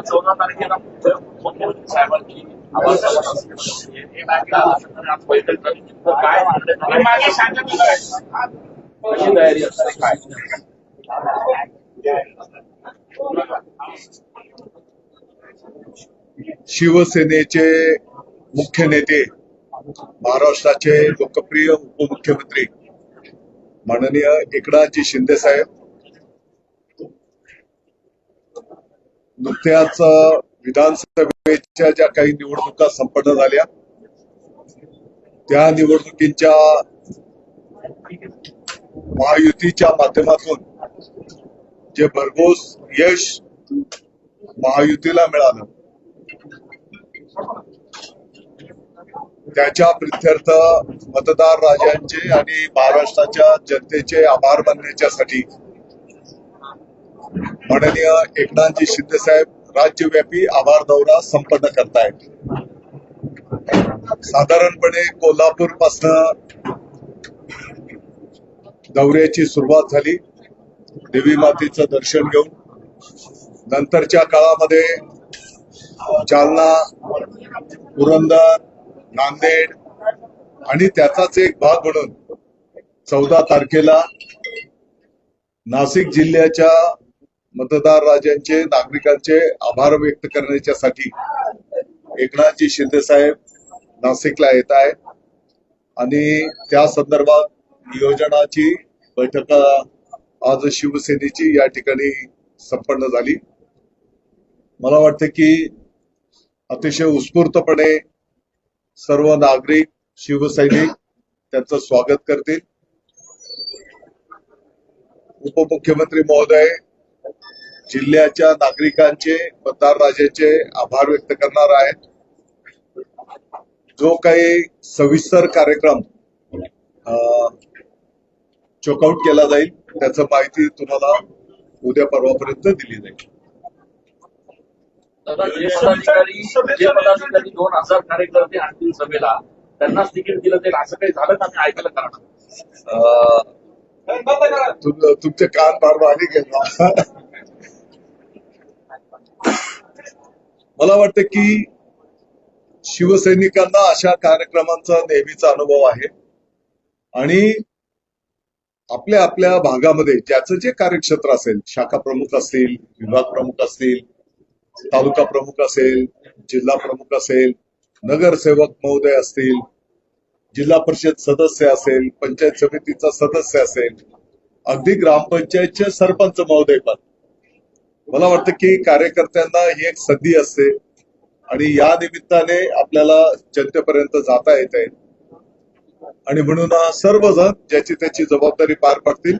चौदा तारखेला मुख्यमंत्री साहेबांची कशी तयारी असते काय शिवसेनेचे मुख्य नेते महाराष्ट्राचे लोकप्रिय उपमुख्यमंत्री माननीय एकनाथजी शिंदे साहेब नुकत्याच विधानसभेच्या ज्या काही निवडणुका संपन्न झाल्या त्या निवडणुकीच्या महायुतीच्या माध्यमातून जे भरघोस यश महायुतीला मिळालं त्याच्या प्रित्यर्थ मतदार राजांचे आणि महाराष्ट्राच्या जनतेचे आभार मानण्याच्यासाठी माननीय एकनाथजी शिंदे साहेब राज्यव्यापी आभार दौरा संपन्न करतायत. साधारणपणे कोल्हापूर पासन दौऱ्याची सुरुवात झाली. देवी मातेचं दर्शन घेऊन. नंतरच्या काळामध्ये जालना पुरंदर नांदेड आणि त्याचाच एक भाग म्हणून चौदा तारखेला नाशिक जिल्ह्याच्या मतदार राजांचे नागरिकांचे आभार व्यक्त करण्याच्यासाठी एकनाथजी शिंदे साहेब नाशिकला येत आहेत. आणि त्या संदर्भात नियोजनाची बैठक आज शिवसेनेची या ठिकाणी संपन्न झाली. मला वाटते की अतिशय उत्स्फूर्तपणे सर्व नागरिक शिवसैनिक त्यांचं स्वागत करतील. उपमुख्यमंत्री महोदय जिल्ह्याच्या नागरिकांचे मतदार राजाचे आभार व्यक्त करणार आहेत. जो काही सविस्तर कार्यक्रम चोकआउट केला जाईल त्याचं माहिती तुम्हाला उद्या परवापर्यंत दिली जाईल. जे पदाधिकारी जे पदाधिकारी दोन हजार कार्यकर्ते आणतील सभेला त्यांनाच तिकीट दिलं जाईल असं काही झालं का? मी ऐकलं कारण तुमचे कान फार बारीक आहेत मला वाटतं की शिवसैनिकांना अशा कार्यक्रमांचा नेहमीचा अनुभव आहे. आणि आपल्या आपल्या भागामध्ये ज्याचं जे कार्यक्षेत्र असेल शाखा प्रमुख असतील विभाग प्रमुख असतील तालुका प्रमुख असेल जिल्हा प्रमुख असेल नगरसेवक महोदय असतील जिल्हा परिषद सदस्य असेल पंचायत समितीचा सदस्य असेल अगदी ग्रामपंचायतचे सरपंच महोदय पण मला वाटतं की कार्यकर्त्यांना ही एक संधी असते आणि या निमित्ताने आपल्याला जनतेपर्यंत जाता येत आहे आणि म्हणून सर्वजण ज्याची त्याची जबाबदारी पार पाडतील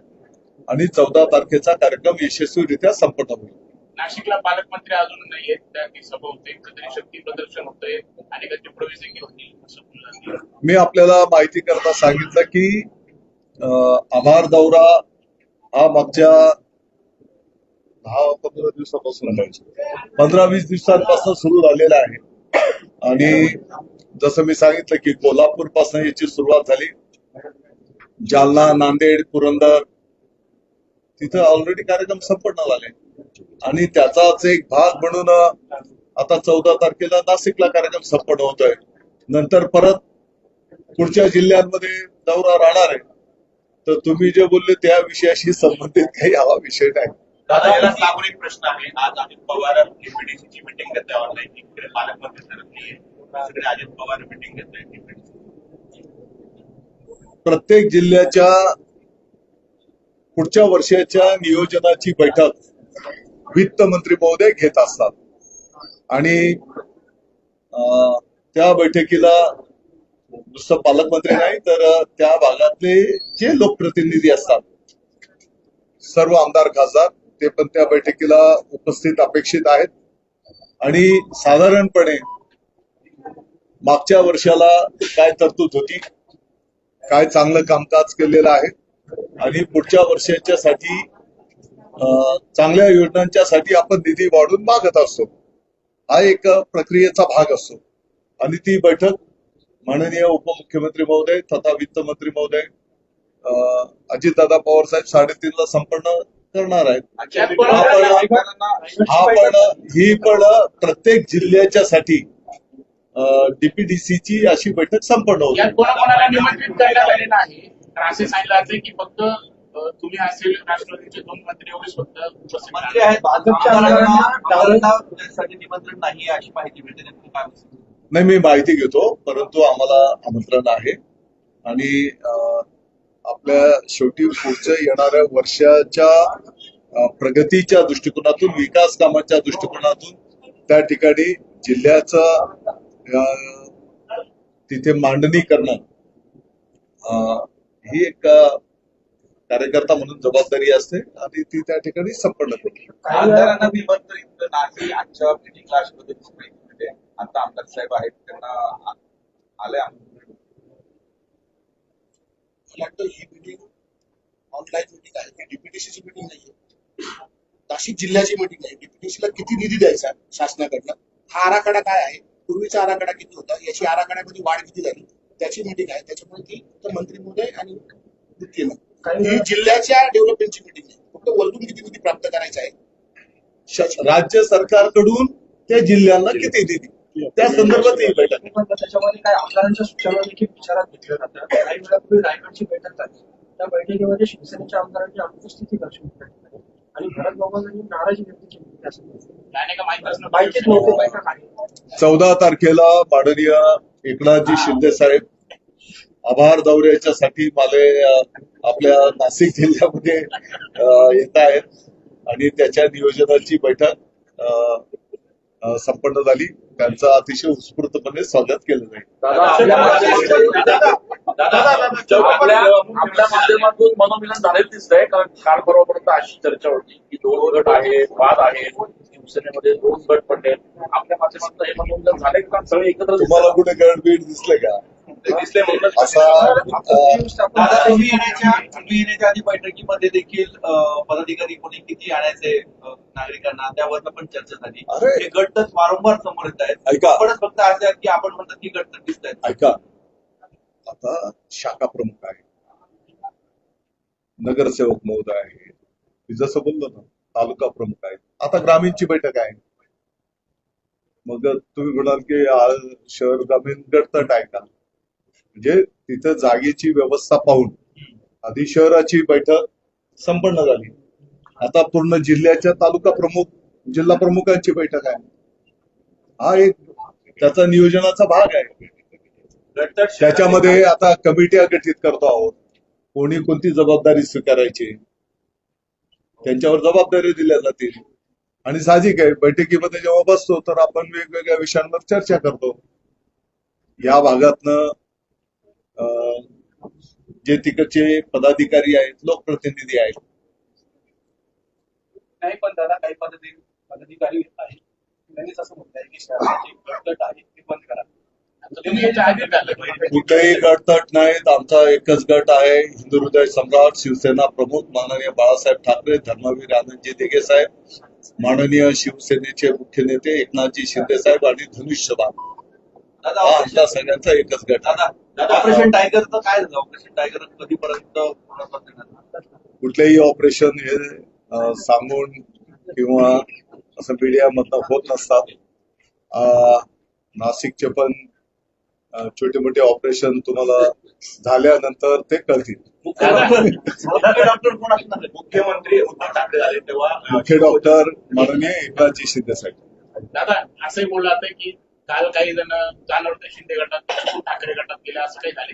आणि चौदा तारखेचा कार्यक्रम यशस्वीरित्या संपन्न होईल नाशिकला पालकमंत्री अजून नाहीये त्यांची सभा होते कुठेतरी शक्ती प्रदर्शन होतंय अनेकांची प्रवेशिंग होती असं बोललं जातं. मी आपल्याला माहिती करता सांगितलं की आभार दौरा हा मागच्या दहा पंधरा दिवसापासून पंधरा वीस दिवसांपासून सुरू झालेला आहे. आणि जसं मी सांगितलं की कोल्हापूरपासून याची सुरुवात झाली. जालना नांदेड पुरंदर तिथं ऑलरेडी कार्यक्रम संपन्न झाले. आणि त्याचाच एक भाग म्हणून आता चौदा तारखेला नाशिकला कार्यक्रम संपन्न होतोय. नंतर परत पुढच्या जिल्ह्यांमध्ये दौरा राहणार आहे. तर तुम्ही जे बोलले त्या विषयाशी संबंधित काही हा विषय नाही. दादा याला लागून एक प्रश्न आहे. आज अजित पवार केपीडीसीची मिटिंग घेत आहे ऑनलाईन इकडे पालकमंत्री ठरवली दुसरीकडे अजित पवार मिटिंग घेत आहे प्रत्येक जिल्ह्याच्या पुढच्या वर्षाच्या नियोजनाची बैठक वित्त मंत्री महोदय घेत असतात. आणि अं, त्या बैठकीला नुसतं पालकमंत्री नाही तर त्या भागातले जे लोकप्रतिनिधी असतात सर्व आमदार खासदार ते पण त्या बैठकीला उपस्थित अपेक्षित आहेत. आणि साधारणपणे मागच्या वर्षाला काय तरतूद होती? काय चांगलं कामकाज केलेलं आहे? आणि पुढच्या वर्षाच्यासाठी साठी चांगल्या योजनांच्यासाठी आपण निधी वाढून मागत असतो. हा एक प्रक्रियेचा भाग असतो. आणि ती बैठक माननीय उपमुख्यमंत्री महोदय तथा वित्तमंत्री महोदय अं, अजितदादा पवार साहेब साडेतीनला संपन्न करणार आहेत. हा पण हा पण ही पण प्रत्येक जिल्ह्याच्यासाठी डीपीडीसीची अशी बैठक संपन्न होती. यात कोणाकोणाला निमंत्रित करण्यात आलेलं आहे तर असे सांगितलं जाते की फक्त अ, तुम्ही असेल राष्ट्रवादीचे दोन मंत्री एवढेच फक्त उपस्थित मंत्री राहणार. आहेत भाजपच्या आमदारांना आमदारांना त्यासाठी निमंत्रण नाही अशी माहिती मिळते नेमकं काय होतं? नाही मी माहिती घेतो परंतु आम्हाला आमंत्रण आहे. आणि अं, आपल्या शेवटी पुढच्या येणाऱ्या वर्षाच्या प्रगतीच्या दृष्टिकोनातून विकास कामाच्या दृष्टिकोनातून त्या ठिकाणी जिल्ह्याचा अं, तिथे मांडणी करणं अं, ही एक कार्यकर्ता म्हणून जबाबदारी असते आणि ती त्या ठिकाणी संपन्न करते माहिती आता आमदार साहेब आहेत त्यांना आले वाटतं ही मीटिंग ऑनलाईन मीटिंग आहे. ही डीपीटीसीची मीटिंग नाहीये. नाशिक जिल्ह्याची मीटिंग आहे. डीपीटीसीला किती निधी द्यायचा शासनाकडनं? हा आराखडा काय आहे? पूर्वीचा आराखडा किती होता? याची आराखड्यामध्ये वाढ किती झाली? त्याची मीटिंग आहे. त्याच्यामुळे ती फक्त मंत्री महोदय आणि वित्तीय ही जिल्ह्याच्या डेव्हलपमेंटची मीटिंग आहे. फक्त वरतून किती निधी प्राप्त करायचा आहे? राज्य सरकारकडून त्या जिल्ह्यांना किती निधी? त्या संदर्भात ही बैठक. पण त्याच्यामध्ये काय आमदारांच्या सूचना देखील विचारात घेतल्या जातात काही वेळापूर्वी रायगडची बैठक झाली त्या बैठकीमध्ये शिवसेनेच्या आमदारांची अनुपस्थिती दर्शवली. आणि भरत बाबांनी नाराजी व्यक्त केली त्यासंदर्भात. त्याने का माहीत असणं माहितीच नव्हती बैठक आहे चौदा तारखेला माननीय एकनाथजी शिंदे साहेब आभार दौऱ्याच्यासाठी माले आपल्या नाशिक जिल्ह्यामध्ये येत आहेत आणि त्याच्या नियोजनाची बैठक संपन्न झाली. त्यांचं अतिशय उत्स्फूर्तपणे स्वागत केलं जाईल. मनोमिलन झालेलं दिसतंय कारण काल परवापर्यंत अशी चर्चा होती की दोन गट आहेत वाद आहे शिवसेनेमध्ये दोन गट पडले आपल्या माध्यमातून हे मनोमिलन झाले का? सगळे एकत्र तुम्हाला कुठे गडबीड दिसले का? येण्याच्या आधी बैठकीमध्ये देखील पदाधिकारी कोणी किती आणायचे नागरिकांना त्यावर पण चर्चा झाली. अरे. हे गट तर वारंवार समोर येत आहेत. ऐका. आपणच फक्त असे आहेत की आपण म्हणतात की गट तर दिसत आहेत. ऐका. आता शाखा प्रमुख आहे नगरसेवक महोदय आहे मी जसं बोललो ना तालुका प्रमुख आहे आता ग्रामीणची बैठक आहे. मग तुम्ही म्हणाल की शहर ग्रामीण गटतट आहे का? म्हणजे तिथं जागेची व्यवस्था पाहून आधी शहराची बैठक संपन्न झाली. आता पूर्ण जिल्ह्याच्या तालुका प्रमुख जिल्हा प्रमुखांची बैठक आहे. हा एक त्याचा नियोजनाचा भाग आहे. त्याच्यामध्ये आता कमिट्या गठीत करतो आहोत. कोणी कोणती जबाबदारी स्वीकारायची? त्यांच्यावर जबाबदारी दिल्या जातील. आणि साहजिक आहे बैठकीमध्ये जेव्हा बसतो तर आपण वेगवेगळ्या विषयांवर चर्चा करतो. या भागातनं जे तिकडचे पदाधिकारी आहेत लोकप्रतिनिधी आहेत. नाही पण दादा काही पदाधिकारी आहेत. त्यांनीच असं म्हटलंय की शहराची गटगट आहे ती बंद करा. आता तुम्ही याच्या आधी झालं कुठेही गटतट नाहीत. आमचा एकच गट आहे हिंदू हृदय सम्राट शिवसेना प्रमुख माननीय बाळासाहेब ठाकरे धर्मवीर आनंदजी दिघे साहेब माननीय शिवसेनेचे मुख्य नेते एकनाथजी शिंदे साहेब आणि धनुष्यबाण. दादा हा आमचा सगळ्यांचा एकच गट आहे. ऑपरेशन टायगरचं काय झालं? ऑपरेशन टायगर कधीपर्यंत पूर्णत्वास येणार? कुठलेही ऑपरेशन हे अं, सांगून किंवा असं मीडियामधनं होत नसतात. अं, नाशिकचे पण छोटे मोठे ऑपरेशन तुम्हाला झाल्यानंतर ते कळतील. मुख्य डॉक्टर मुख्य डॉक्टर कोण असणार? आहे? मुख्यमंत्री उद्धव ठाकरे झाले तेव्हा. मुख्य डॉक्टर माननीय एकनाथजी शिंदे साहेब दादा असंही बोललं जातं की काल काही जण जाणार शिंदे गटात ठाकरे गटात गेले असं काही झाले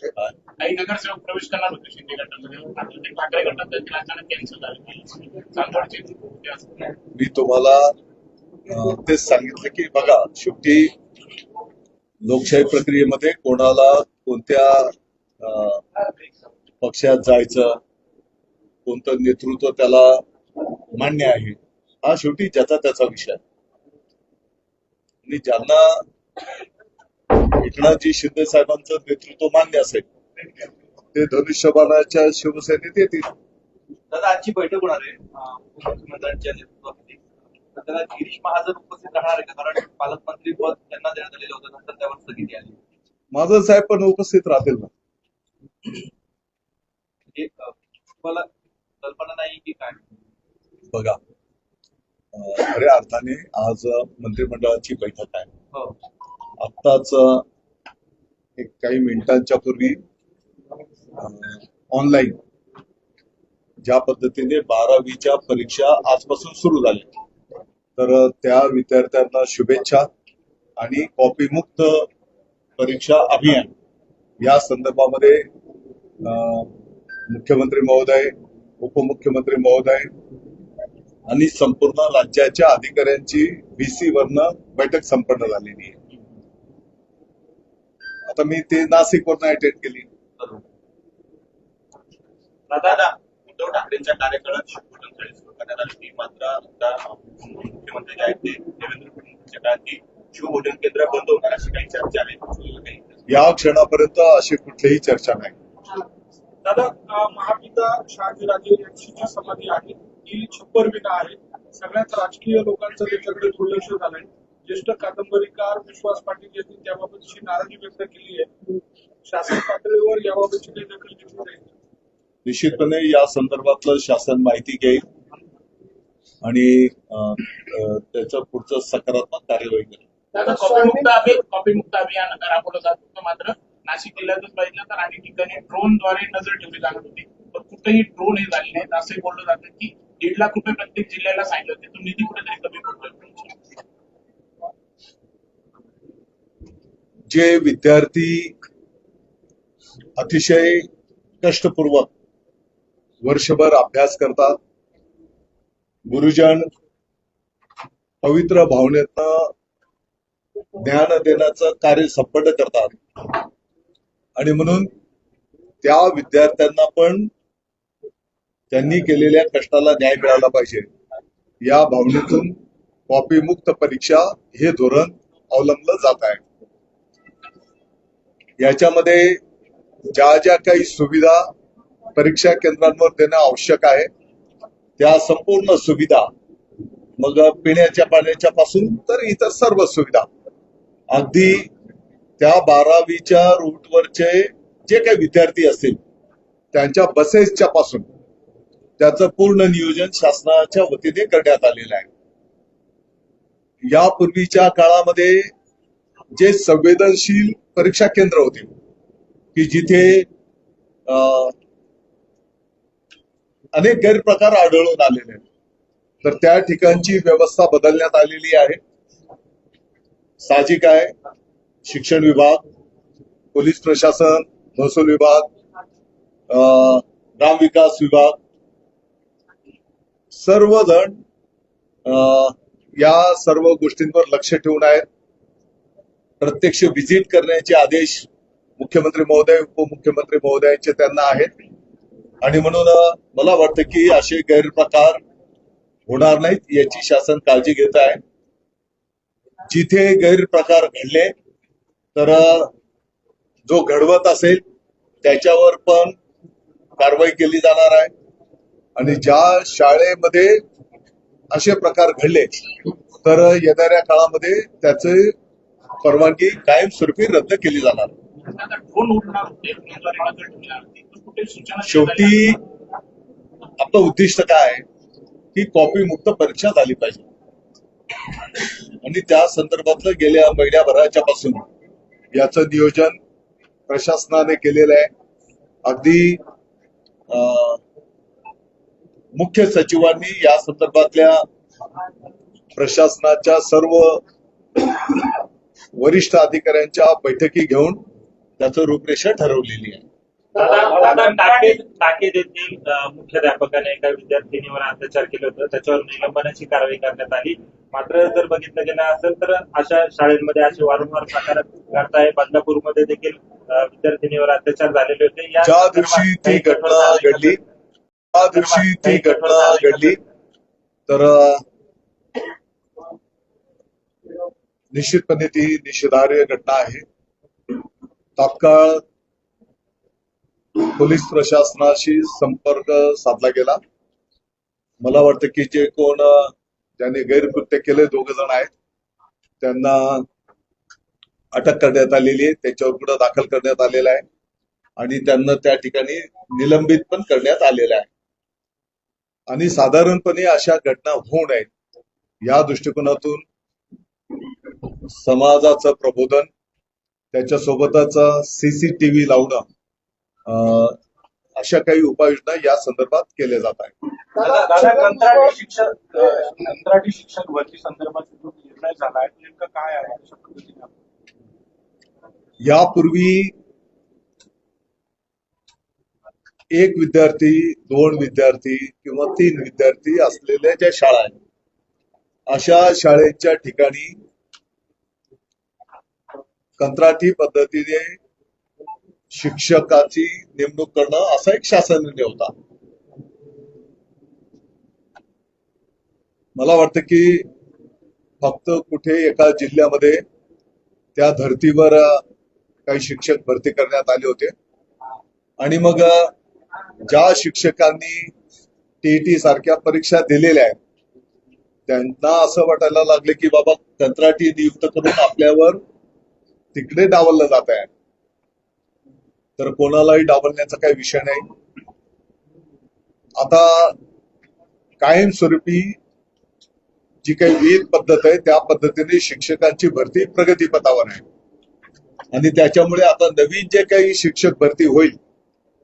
काही नगरसेवक प्रवेश करणार होते शिंदे गटामध्ये. ठाकरे गटात अचानक कॅन्सल झाले. मी तुम्हाला तेच सांगितलं की बघा शेवटी लोकशाही प्रक्रियेमध्ये कोणाला कोणत्या पक्षात जायचं कोणतं नेतृत्व त्याला मान्य आहे हा शेवटी ज्याचा त्याचा विषय. आणि ज्यांना एकनाथजी शिंदे साहेबांचं नेतृत्व मान्य असेल ते धनुष्यबाणाच्या शिवसेनेत येतील. दादा आजची बैठक होणार आहे. अं, उपमुख्यमंत्र्यांच्या नेतृत्वाखाली. त्याला गिरीश महाजन उपस्थित राहणार आहे का? कारण पालकमंत्री पद त्यांना देण्यात आलेलं होतं नंतर त्यावर स्थगिती आली. माझं साहेब पण उपस्थित राहतील ना? अं, तुम्हाला कल्पना नाही की काय? बघा. खऱ्या अर्थाने आज मंत्रिमंडळाची बैठक आहे. हो. आत्ताच एक काही मिनिटांच्या पूर्वी ऑनलाईन ज्या पद्धतीने बारावीच्या परीक्षा आजपासून सुरू झाल्या. तर त्या विद्यार्थ्यांना शुभेच्छा आणि कॉपीमुक्त परीक्षा अभियान या संदर्भामध्ये मुख्यमंत्री महोदय उपमुख्यमंत्री महोदय आणि संपूर्ण राज्याच्या अधिकाऱ्यांची बीसी वरनं बैठक संपन्न झालेली आहे. आता मी ते नाशिकवरनं अटेंड केली. दादा उद्धव ठाकरेंच्या कार्यकाळात सुरू करण्यात आली मात्र आता मुख्यमंत्री जे आहेत ते देवेंद्र फडणवीसच्या काळात ती शिवभोजन केंद्र बंद होणार अशी काही चर्चा आहे. या क्षणापर्यंत अशी कुठलीही चर्चा नाही. दादा महापिता शहाजीराजे यांची जी समाधी आहे ती छप्पर विना आहे सगळ्याच राजकीय लोकांचं त्याच्याकडे दुर्लक्ष झालंय. ज्येष्ठ कादंबरीकार विश्वास पाटील यांनी त्याबाबतची नाराजी व्यक्त केली आहे. शासन पातळीवर याबाबतची काही दखल घेतली जाईल निश्चितपणे या संदर्भातलं शासन माहिती घेईल आणि त्याचं पुढचं सकारात्मक कार्यवाही करेल. कॉपीमुक्त अभियान कॉपीमुक्त अभियान राबवलं जात होतं मात्र नाशिक जिल्ह्यातच पाहिलं तर अनेक ठिकाणी ड्रोनद्वारे नजर ठेवली जाणार होती. पण कुठेही ड्रोन हे झाले नाहीत. असे बोललं जातं की दीड लाख रुपये प्रत्येक जिल्ह्याला सांगितलं होते. तो निधी कुठेतरी कमी पडतोय जे विद्यार्थी अतिशय कष्टपूर्वक वर्षभर अभ्यास करतात गुरुजन पवित्र भावनेतनं ज्ञान देण्याचं कार्य संपन्न करतात. आणि म्हणून त्या विद्यार्थ्यांना पण त्यांनी केलेल्या कष्टाला न्याय मिळाला पाहिजे. या भावनेतून कॉपीमुक्त परीक्षा हे धोरण अवलंबलं जात आहे. याच्यामध्ये ज्या ज्या काही सुविधा परीक्षा केंद्रांवर देणं आवश्यक आहे त्या संपूर्ण सुविधा मग पिण्याच्या पाण्याच्या पासून तर इतर सर्व सुविधा. अगदी त्या बारावीच्या रूटवरचे जे काही विद्यार्थी असतील त्यांच्या बसेसच्या पासून त्याचं पूर्ण नियोजन शासनाच्या वतीने करण्यात आलेलं आहे. यापूर्वीच्या काळामध्ये जे संवेदनशील परीक्षा केंद्र होते की जिथे अं, अनेक गैरप्रकार आढळून आलेले आहेत. तर त्या ठिकाणची व्यवस्था बदलण्यात आलेली आहे. साहजिक आहे. शिक्षण विभाग पोलीस प्रशासन महसूल विभाग अं, ग्रामविकास विभाग सर्वजण अं, या सर्व गोष्टींवर लक्ष ठेवून आहेत. प्रत्यक्ष व्हिजिट करण्याचे आदेश मुख्यमंत्री महोदय उपमुख्यमंत्री महोदयांचे त्यांना आहेत. आणि म्हणून मला वाटतं की असे गैरप्रकार होणार नाहीत याची शासन काळजी घेत आहे. जिथे गैरप्रकार घडले तर जो घडवत असेल त्याच्यावर पण कारवाई केली जाणार आहे. आणि ज्या शाळेमध्ये असे प्रकार घडले तर येणाऱ्या काळामध्ये त्याचे परवानगी कायमस्वरूपी रद्द केली जाणार. शेवटी आपलं उद्दिष्ट काय? आहे की कॉपी मुक्त परीक्षा झाली पाहिजे. आणि त्या संदर्भातलं गेल्या महिन्याभराच्या पासून याचं नियोजन प्रशासनाने केलेलं आहे. अगदी अं, मुख्य सचिवांनी या संदर्भातल्या प्रशासनाच्या सर्व वरिष्ठ अधिकाऱ्यांच्या बैठकी घेऊन त्याचं रूपरेषा ठरवलेली आहे. मुख्याध्यापकाने एका विद्यार्थिनीवर अत्याचार केले होते. त्याच्यावर निलंबनाची कारवाई करण्यात आली. मात्र जर बघितलं गेलं असेल तर अशा शाळेमध्ये असे वारंवार प्रकार घडताय. बदलापूरमध्ये देखील विद्यार्थिनीवर अत्याचार झालेले होते. या दिवशी ती घटना? घडली त्या दिवशी ती घटना घडली. तर निश्चितपणे ती निषेधार्ह घटना आहे. तात्काळ पोलीस प्रशासनाशी संपर्क साधला गेला. मला वाटतं की जे कोण ज्यांनी गैरकृत्य केले दोघ जण आहेत त्यांना अटक करण्यात आलेली आहे. त्यांच्यावर गुन्हा दाखल करण्यात आलेला आहे. आणि त्यांना त्या ठिकाणी निलंबित पण करण्यात आलेलं आहे. आणि साधारणपणे अशा घटना होऊ नयेत. या दृष्टिकोनातून समाजाचं प्रबोधन त्याच्यासोबतच सीसीटीव्ही लावणं अशा काही उपाययोजना या संदर्भात केल्या जात आहेत. दादा दादा कंत्राटी शिक्षक अ, कंत्राटी शिक्षक भरती संदर्भात जो निर्णय झाला आहे नेमकं काय आहे अशा पद्धतीने यापूर्वी एक विद्यार्थी दोन विद्यार्थी किंवा तीन विद्यार्थी असलेल्या ज्या शाळा आहेत अशा शाळेच्या ठिकाणी कंत्राटी पद्धतीने शिक्षकाची नेमणूक करणं असा एक शासन निर्णय होता. मला वाटतं की फक्त कुठे एका जिल्ह्यामध्ये त्या धर्तीवर काही शिक्षक भरती करण्यात आले होते. आणि मग ज्या शिक्षकांनी टीईटी सारख्या परीक्षा दिलेल्या आहेत त्यांना असं वाटायला लागले की बाबा कंत्राटी नियुक्त करून आपल्यावर तिकडे डावललं जात आहे. तर कोणालाही डावलण्याचा काही विषय नाही. आता कायमस्वरूपी जी काही विविध पद्धत आहे त्या पद्धतीने शिक्षकांची भरती प्रगतीपथावर आहे. आणि त्याच्यामुळे आता नवीन जे काही शिक्षक भरती होईल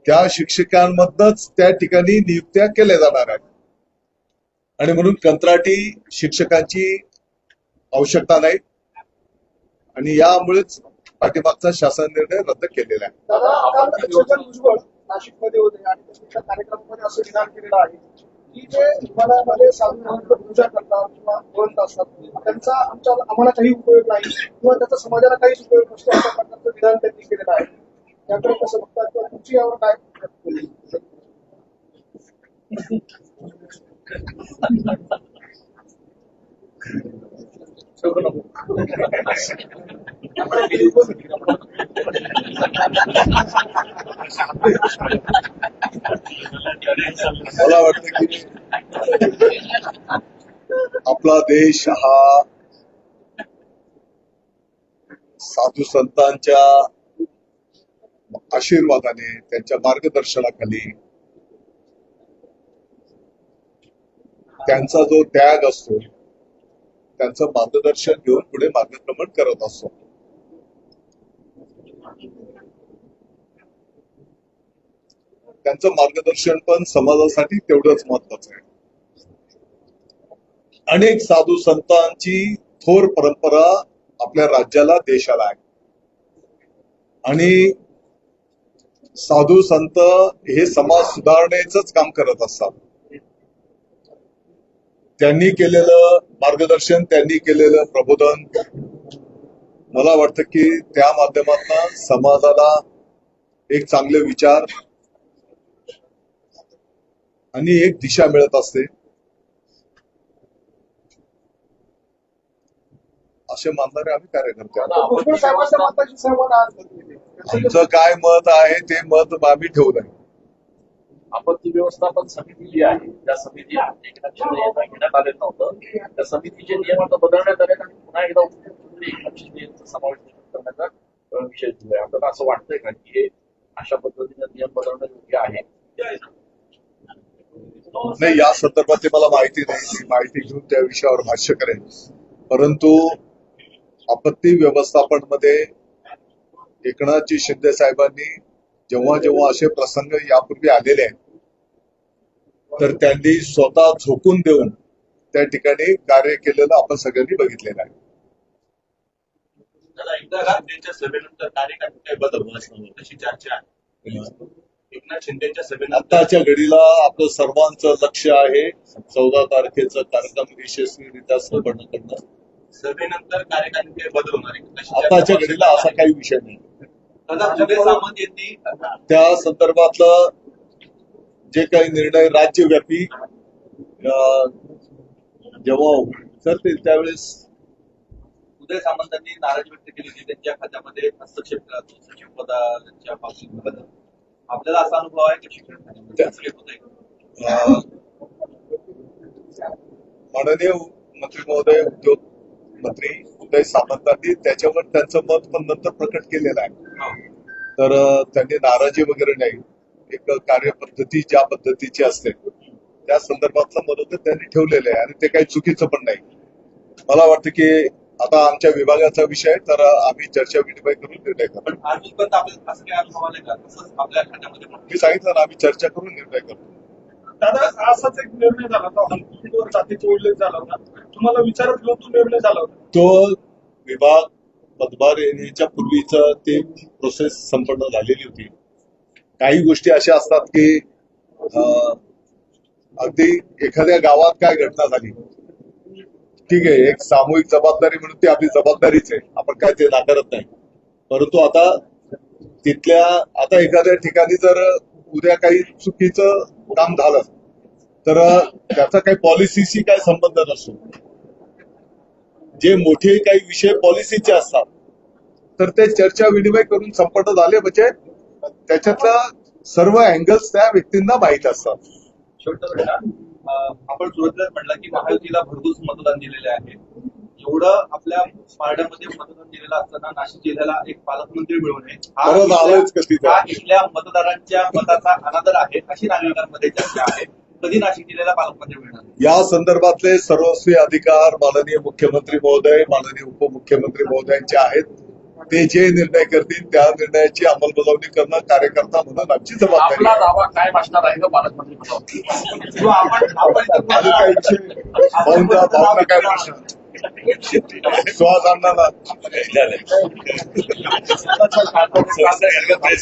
त्या शिक्षकांमधनच त्या ठिकाणी नियुक्त्या केल्या जाणार आहेत. आणि म्हणून कंत्राटी शिक्षकांची आवश्यकता नाही. आणि यामुळेच पाठीमागचा शासन निर्णय रद्द केलेला आहे. नाशिकमध्ये होते आणि त्यांच्या कार्यक्रमामध्ये असं विधान केलेलं आहे की जे हिमालयामध्ये साधू पूजा करतात किंवा ग्रंथ असतात त्यांचा आमच्या आम्हाला काही उपयोग नाही किंवा त्याचा समाजाला काहीच उपयोग नसतो अशा प्रकारचं विधान त्यांनी केलेलं आहे. त्याकडे कसं बघतात किंवा तुमची यावर काय मला वाटतं की आपला देश हा साधू संतांच्या आशीर्वादाने त्यांच्या मार्गदर्शनाखाली त्यांचा जो त्याग असतो त्यांचं मार्गदर्शन घेऊन पुढे मार्गक्रमण करत असतो. त्यांचं मार्गदर्शन पण समाजासाठी तेवढंच महत्वाचं आहे. अनेक साधू संतांची थोर परंपरा आपल्या राज्याला देशाला आहे. आणि साधू संत हे समाज सुधारणेच काम करत असतात. त्यांनी केलेलं मार्गदर्शन त्यांनी केलेलं प्रबोधन मला वाटतं की त्या माध्यमातून समाजाला एक चांगले विचार आणि एक दिशा मिळत असते. असे मानणारे आम्ही कार्यकर्ते आमचं काय मत आहे ते मत आम्ही ठेवलं आहे. आपत्ती व्यवस्थापन समिती जी आहे त्या समिती घेण्यात आले नव्हतं. त्या समितीचे नियम आता बदलण्यात आले आणि पुन्हा एकदा समावेश करण्याचा विषय दिलाय. आपल्याला असं वाटतंय का की हे अशा पद्धतीने नियम बदलणं योग्य आहे? नाही या संदर्भात मला माहिती नाही. माहिती घेऊन त्या विषयावर भाष्य करेन. परंतु आपत्ती व्यवस्थापनमध्ये एकनाथजी शिंदे साहेबांनी जेव्हा जेव्हा असे प्रसंग यापूर्वी आलेले आहेत तर त्यांनी स्वतः झोकून देऊन त्या ठिकाणी कार्य केलेलं आपण सगळ्यांनी बघितलेलं आहे. आताच्या घडीला आपलं सर्वांचं लक्ष आहे. चौदा तारखेचा कार्यक्रम यशस्वीरित्या संपन्न करणं. सभेनंतर कार्यकर्ते बदल होणार आताच्या घडीला असा काही विषय नाही. त्या संदर्भातलं जे काही निर्णय राज्यव्यापी अं, जेव्हा करतील त्यावेळेस उदय सामंतांनी नाराजी व्यक्त केली होती. त्यांच्या खात्यामध्ये हस्तक्षेप केला तो सचिव पदाच्या बाबतीत आपल्याला असा अनुभव आहे की शिक्षण माननीय मंत्री महोदय उद्योग मंत्री उदय सामंतांनी त्याच्यावर त्यांचं मत पण नंतर प्रकट केलेलं आहे. तर अं, त्यांनी नाराजी वगैरे नाही. एक कार्यपद्धती ज्या पद्धतीची असते त्या संदर्भातलं मत त्यांनी ठेवलेलं आहे. आणि ते काही चुकीचं पण नाही. मला वाटतं की आता आमच्या विभागाचा विषय तर आम्ही चर्चा विनिमय करून निर्णय करू. मी सांगितलं ना आम्ही चर्चा करून निर्णय करू दादा असाच एक निर्णय झाला होता. जातीचा उल्लेख झाला होता. तुम्हाला विचारत घेऊन तो निर्णय झाला होता. तो विभाग पदभार येण्याच्या पूर्वीच ते प्रोसेस संपन्न झालेली होती. काही गोष्टी अशा असतात की अं, अगदी एखाद्या गावात काय घटना झाली? ठीक आहे एक सामूहिक जबाबदारी म्हणून ती आपली जबाबदारीच आहे. आपण काय ते नाकारत नाही. परंतु आता तिथल्या आता एखाद्या ठिकाणी जर उद्या काही चुकीचं काम झालं तर त्याचा काही पॉलिसीशी काय संबंध नसतो. जे मोठे काही विषय पॉलिसीचे असतात तर ते चर्चा विनिमय करून संपन्न झाले म्हणजे त्याच्यातला सर्व अँगल्स त्या व्यक्तींना माहीत असतात. आपण सुरुवातीलाच म्हटलं की महायुतीला भरघोस मतदान दिलेले आहे. एवढं आपल्या पारड्यामध्ये मतदान दिलेलं असताना नाशिक जिल्ह्याला एक पालकमंत्री मिळवणे हा इथल्या-? हा मतदारांच्या मताचा अनादर आहे अशी नागरिकांमध्ये चर्चा आहे. कधी नाशिक जिल्ह्याला पालकमंत्री मिळणार या संदर्भातले सर्वस्वी अधिकार माननीय मुख्यमंत्री महोदय माननीय उपमुख्यमंत्री महोदयांचे आहेत. ते जे निर्णय करतील त्या निर्णयाची अंमलबजावणी करणं कार्यकर्ता म्हणून आमची जबाबदारी दावा काय भासणार आहे पालकमंत्री? आपण आणि काही